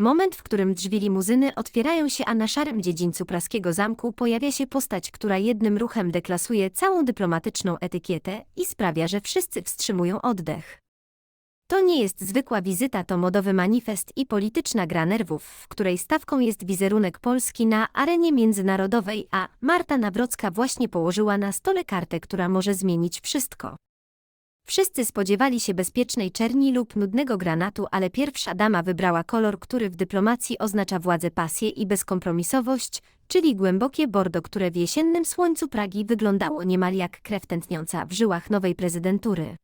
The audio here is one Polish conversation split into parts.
Moment, w którym drzwi limuzyny otwierają się, a na szarym dziedzińcu praskiego zamku pojawia się postać, która jednym ruchem deklasuje całą dyplomatyczną etykietę i sprawia, że wszyscy wstrzymują oddech. To nie jest zwykła wizyta, to modowy manifest i polityczna gra nerwów, w której stawką jest wizerunek Polski na arenie międzynarodowej, a Marta Nawrocka właśnie położyła na stole kartę, która może zmienić wszystko. Wszyscy spodziewali się bezpiecznej czerni lub nudnego granatu, ale pierwsza dama wybrała kolor, który w dyplomacji oznacza władzę, pasję i bezkompromisowość, czyli głębokie bordo, które w jesiennym słońcu Pragi wyglądało niemal jak krew tętniąca w żyłach nowej prezydentury.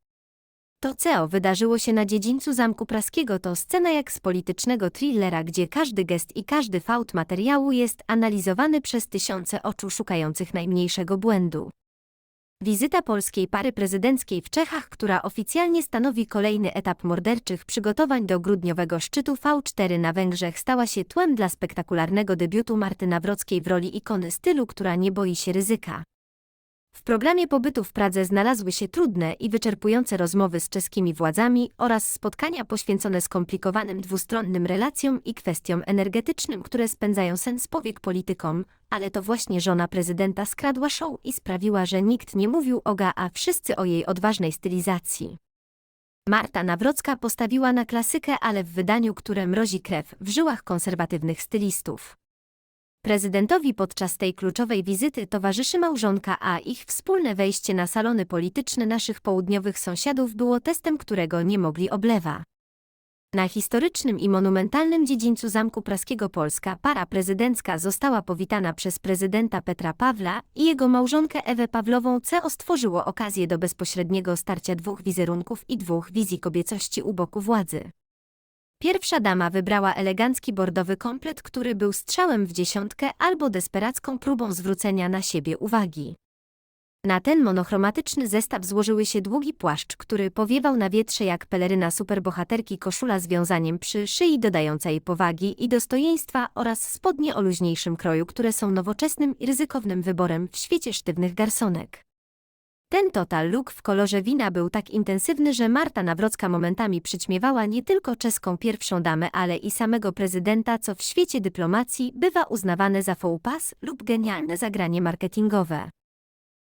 To co wydarzyło się na dziedzińcu Zamku Praskiego to scena jak z politycznego thrillera, gdzie każdy gest i każdy fałd materiału jest analizowany przez tysiące oczu szukających najmniejszego błędu. Wizyta polskiej pary prezydenckiej w Czechach, która oficjalnie stanowi kolejny etap morderczych przygotowań do grudniowego szczytu V4 na Węgrzech, stała się tłem dla spektakularnego debiutu Marty Nawrockiej w roli ikony stylu, która nie boi się ryzyka. W programie pobytu w Pradze znalazły się trudne i wyczerpujące rozmowy z czeskimi władzami oraz spotkania poświęcone skomplikowanym dwustronnym relacjom i kwestiom energetycznym, które spędzają sens powiek politykom, ale to właśnie żona prezydenta skradła show i sprawiła, że nikt nie mówił o Ga, a wszyscy o jej odważnej stylizacji. Marta Nawrocka postawiła na klasykę, ale w wydaniu, które mrozi krew w żyłach konserwatywnych stylistów. Prezydentowi podczas tej kluczowej wizyty towarzyszy małżonka, a ich wspólne wejście na salony polityczne naszych południowych sąsiadów było testem, którego nie mogli oblewa. Na historycznym i monumentalnym dziedzińcu Zamku Praskiego Polska para prezydencka została powitana przez prezydenta Petra Pawla i jego małżonkę Ewę Pawlową, co stworzyło okazję do bezpośredniego starcia dwóch wizerunków i dwóch wizji kobiecości u boku władzy. Pierwsza dama wybrała elegancki bordowy komplet, który był strzałem w dziesiątkę albo desperacką próbą zwrócenia na siebie uwagi. Na ten monochromatyczny zestaw złożyły się długi płaszcz, który powiewał na wietrze jak peleryna superbohaterki koszula z wiązaniem przy szyi dodająca jej powagi i dostojeństwa oraz spodnie o luźniejszym kroju, które są nowoczesnym i ryzykownym wyborem w świecie sztywnych garsonek. Ten total look w kolorze wina był tak intensywny, że Marta Nawrocka momentami przyćmiewała nie tylko czeską pierwszą damę, ale i samego prezydenta, co w świecie dyplomacji bywa uznawane za faux pas lub genialne zagranie marketingowe.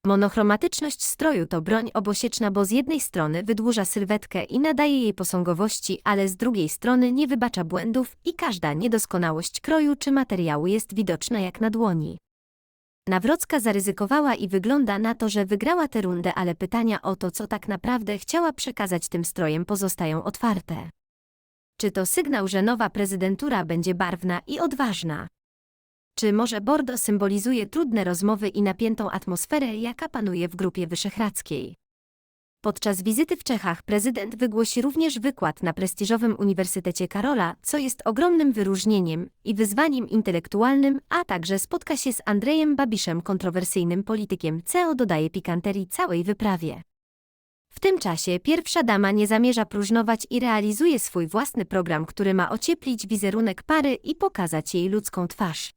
Monochromatyczność stroju to broń obosieczna, bo z jednej strony wydłuża sylwetkę i nadaje jej posągowości, ale z drugiej strony nie wybacza błędów i każda niedoskonałość kroju czy materiału jest widoczna jak na dłoni. Nawrocka zaryzykowała i wygląda na to, że wygrała tę rundę, ale pytania o to, co tak naprawdę chciała przekazać tym strojem, pozostają otwarte. Czy to sygnał, że nowa prezydentura będzie barwna i odważna? Czy może Bordo symbolizuje trudne rozmowy i napiętą atmosferę, jaka panuje w Grupie Wyszehradzkiej? Podczas wizyty w Czechach prezydent wygłosi również wykład na prestiżowym Uniwersytecie Karola, co jest ogromnym wyróżnieniem i wyzwaniem intelektualnym, a także spotka się z Andrejem Babiszem, kontrowersyjnym politykiem, co dodaje pikanterii całej wyprawie. W tym czasie pierwsza dama nie zamierza próżnować i realizuje swój własny program, który ma ocieplić wizerunek pary i pokazać jej ludzką twarz.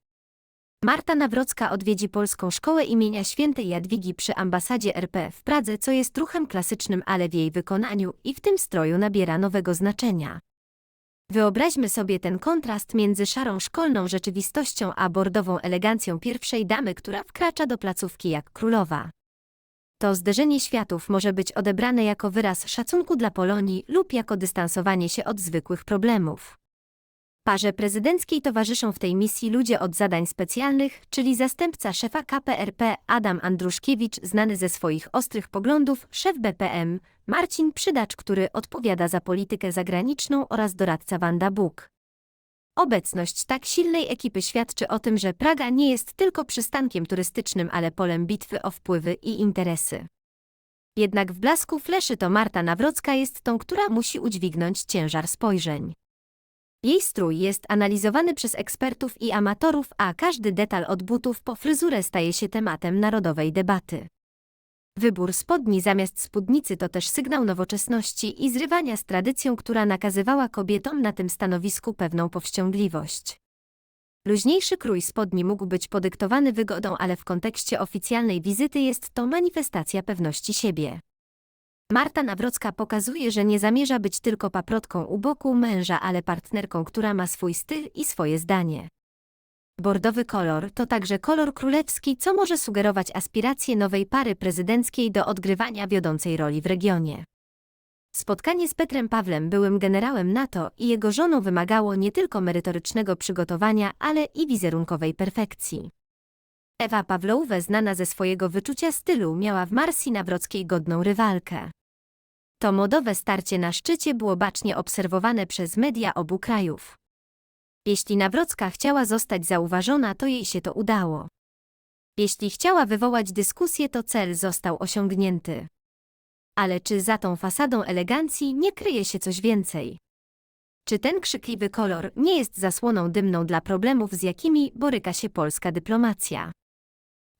Marta Nawrocka odwiedzi Polską Szkołę imienia Świętej Jadwigi przy ambasadzie RP w Pradze, co jest ruchem klasycznym, ale w jej wykonaniu i w tym stroju nabiera nowego znaczenia. Wyobraźmy sobie ten kontrast między szarą szkolną rzeczywistością a bordową elegancją pierwszej damy, która wkracza do placówki jak królowa. To zderzenie światów może być odebrane jako wyraz szacunku dla Polonii lub jako dystansowanie się od zwykłych problemów. Parze prezydenckiej towarzyszą w tej misji ludzie od zadań specjalnych, czyli zastępca szefa KPRP Adam Andruszkiewicz, znany ze swoich ostrych poglądów, szef BPM Marcin Przydacz, który odpowiada za politykę zagraniczną oraz doradca Wanda Buk. Obecność tak silnej ekipy świadczy o tym, że Praga nie jest tylko przystankiem turystycznym, ale polem bitwy o wpływy i interesy. Jednak w blasku fleszy to Marta Nawrocka jest tą, która musi udźwignąć ciężar spojrzeń. Jej strój jest analizowany przez ekspertów i amatorów, a każdy detal od butów po fryzurę staje się tematem narodowej debaty. Wybór spodni zamiast spódnicy to też sygnał nowoczesności i zrywania z tradycją, która nakazywała kobietom na tym stanowisku pewną powściągliwość. Luźniejszy krój spodni mógł być podyktowany wygodą, ale w kontekście oficjalnej wizyty jest to manifestacja pewności siebie. Marta Nawrocka pokazuje, że nie zamierza być tylko paprotką u boku męża, ale partnerką, która ma swój styl i swoje zdanie. Bordowy kolor to także kolor królewski, co może sugerować aspiracje nowej pary prezydenckiej do odgrywania wiodącej roli w regionie. Spotkanie z Petrem Pawlem, byłym generałem NATO i jego żoną wymagało nie tylko merytorycznego przygotowania, ale i wizerunkowej perfekcji. Ewa Pawlowe, znana ze swojego wyczucia stylu, miała w Marsji Nawrockiej godną rywalkę. To modowe starcie na szczycie było bacznie obserwowane przez media obu krajów. Jeśli Nawrocka chciała zostać zauważona, to jej się to udało. Jeśli chciała wywołać dyskusję, to cel został osiągnięty. Ale czy za tą fasadą elegancji nie kryje się coś więcej? Czy ten krzykliwy kolor nie jest zasłoną dymną dla problemów, z jakimi boryka się polska dyplomacja?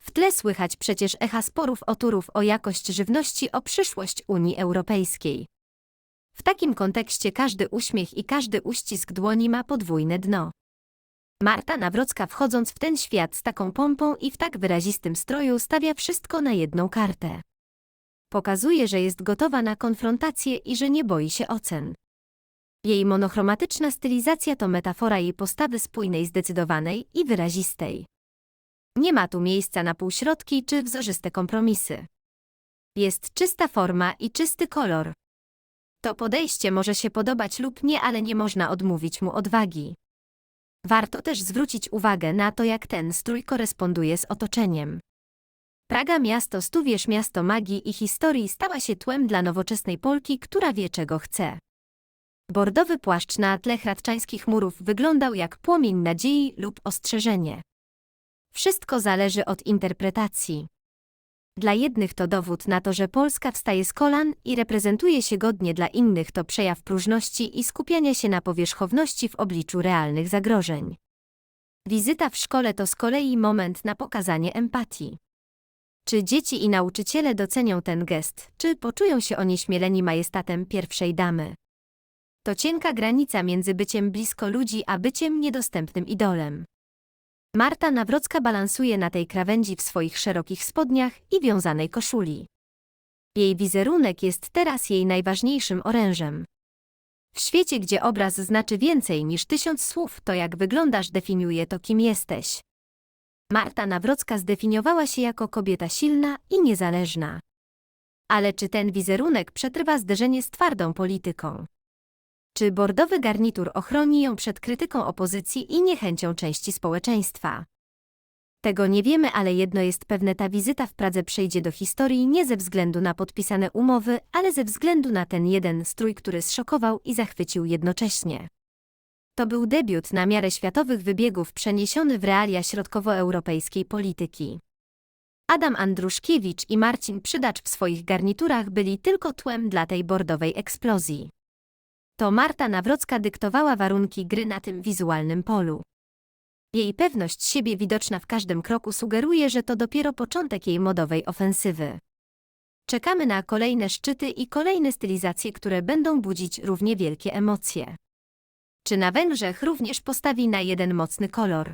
W tle słychać przecież echa sporów o turów o jakość żywności, o przyszłość Unii Europejskiej. W takim kontekście każdy uśmiech i każdy uścisk dłoni ma podwójne dno. Marta Nawrocka wchodząc w ten świat z taką pompą i w tak wyrazistym stroju stawia wszystko na jedną kartę. Pokazuje, że jest gotowa na konfrontację i że nie boi się ocen. Jej monochromatyczna stylizacja to metafora jej postawy spójnej, zdecydowanej i wyrazistej. Nie ma tu miejsca na półśrodki czy wzorzyste kompromisy. Jest czysta forma i czysty kolor. To podejście może się podobać lub nie, ale nie można odmówić mu odwagi. Warto też zwrócić uwagę na to, jak ten strój koresponduje z otoczeniem. Praga miasto stuwierz miasto magii i historii stała się tłem dla nowoczesnej Polki, która wie czego chce. Bordowy płaszcz na tle hradczańskich murów wyglądał jak płomień nadziei lub ostrzeżenie. Wszystko zależy od interpretacji. Dla jednych to dowód na to, że Polska wstaje z kolan i reprezentuje się godnie, dla innych to przejaw próżności i skupiania się na powierzchowności w obliczu realnych zagrożeń. Wizyta w szkole to z kolei moment na pokazanie empatii. Czy dzieci i nauczyciele docenią ten gest, czy poczują się onieśmieleni majestatem pierwszej damy? To cienka granica między byciem blisko ludzi a byciem niedostępnym idolem. Marta Nawrocka balansuje na tej krawędzi w swoich szerokich spodniach i wiązanej koszuli. Jej wizerunek jest teraz jej najważniejszym orężem. W świecie, gdzie obraz znaczy więcej niż tysiąc słów, to jak wyglądasz definiuje to, kim jesteś. Marta Nawrocka zdefiniowała się jako kobieta silna i niezależna. Ale czy ten wizerunek przetrwa zderzenie z twardą polityką? Czy bordowy garnitur ochroni ją przed krytyką opozycji i niechęcią części społeczeństwa? Tego nie wiemy, ale jedno jest pewne, ta wizyta w Pradze przejdzie do historii nie ze względu na podpisane umowy, ale ze względu na ten jeden strój, który zszokował i zachwycił jednocześnie. To był debiut na miarę światowych wybiegów przeniesiony w realia środkowoeuropejskiej polityki. Adam Andruszkiewicz i Marcin Przydacz w swoich garniturach byli tylko tłem dla tej bordowej eksplozji. To Marta Nawrocka dyktowała warunki gry na tym wizualnym polu. Jej pewność siebie widoczna w każdym kroku sugeruje, że to dopiero początek jej modowej ofensywy. Czekamy na kolejne szczyty i kolejne stylizacje, które będą budzić równie wielkie emocje. Czy na Węgrzech również postawi na jeden mocny kolor?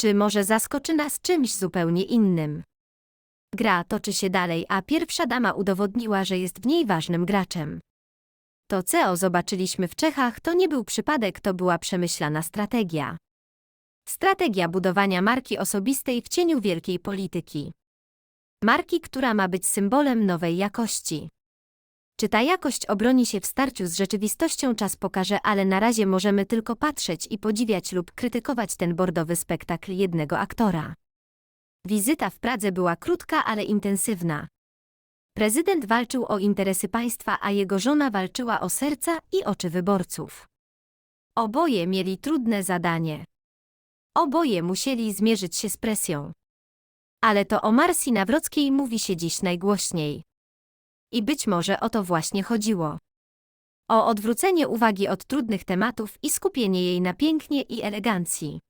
Czy może zaskoczy nas czymś zupełnie innym? Gra toczy się dalej, a pierwsza dama udowodniła, że jest w niej ważnym graczem. To CEO zobaczyliśmy w Czechach, to nie był przypadek, to była przemyślana strategia. Strategia budowania marki osobistej w cieniu wielkiej polityki. Marki, która ma być symbolem nowej jakości. Czy ta jakość obroni się w starciu z rzeczywistością czas pokaże, ale na razie możemy tylko patrzeć i podziwiać lub krytykować ten bordowy spektakl jednego aktora. Wizyta w Pradze była krótka, ale intensywna. Prezydent walczył o interesy państwa, a jego żona walczyła o serca i oczy wyborców. Oboje mieli trudne zadanie. Oboje musieli zmierzyć się z presją. Ale to o Marsji Nawrockiej mówi się dziś najgłośniej. I być może o to właśnie chodziło. O odwrócenie uwagi od trudnych tematów i skupienie jej na pięknie i elegancji.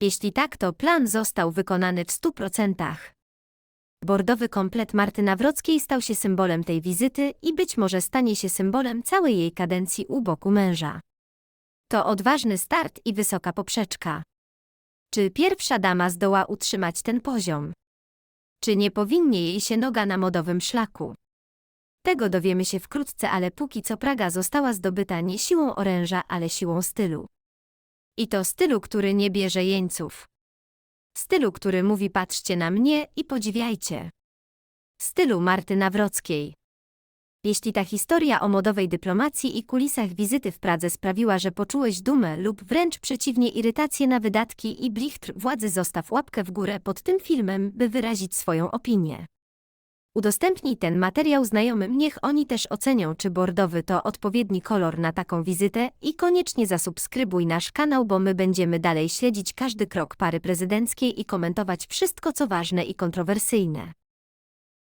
Jeśli tak, to plan został wykonany w stu procentach. Bordowy komplet Marty Nawrockiej stał się symbolem tej wizyty i być może stanie się symbolem całej jej kadencji u boku męża. To odważny start i wysoka poprzeczka. Czy pierwsza dama zdoła utrzymać ten poziom? Czy nie powinnie jej się noga na modowym szlaku? Tego dowiemy się wkrótce, ale póki co Praga została zdobyta nie siłą oręża, ale siłą stylu. I to stylu, który nie bierze jeńców. Stylu, który mówi patrzcie na mnie i podziwiajcie. Stylu Marty Nawrockiej. Jeśli ta historia o modowej dyplomacji i kulisach wizyty w Pradze sprawiła, że poczułeś dumę lub wręcz przeciwnie irytację na wydatki i blichtr władzy, zostaw łapkę w górę pod tym filmem, by wyrazić swoją opinię. Udostępnij ten materiał znajomym, niech oni też ocenią, czy bordowy to odpowiedni kolor na taką wizytę i koniecznie zasubskrybuj nasz kanał, bo my będziemy dalej śledzić każdy krok pary prezydenckiej i komentować wszystko, co ważne i kontrowersyjne.